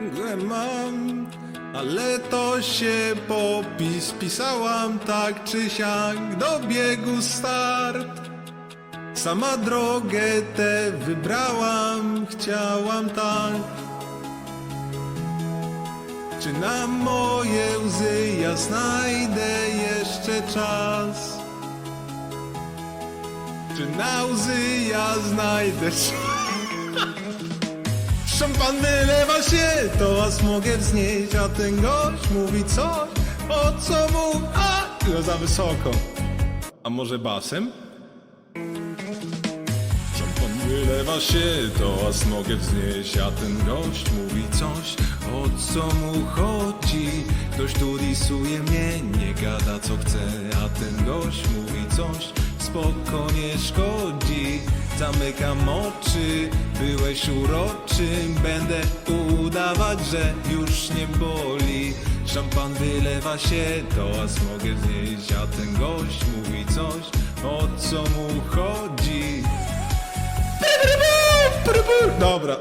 że mam, ale to się popis pisałam tak czy siak do biegu start. Sama drogę tę wybrałam, chciałam tak. Czy na moje łzy ja znajdę jeszcze czas? Czy na łzy ja znajdę czas? Szampan wylewa aż mogę wznieść, a ten gość mówi coś, o co mu, a, no za wysoko. A może basem? Szampan wylewa się, to aż mogę wznieść, a ten gość mówi coś, o co mu chodzi. Ktoś tu disuje mnie, nie gada co chce, a ten gość mówi coś, spoko nie szkodzi. Zamykam oczy, byłeś uroczym, będę udawać, że już nie boli. Szampan wylewa się, to aż mogę wznieść, a ten gość mówi coś, o co mu chodzi. Dobra,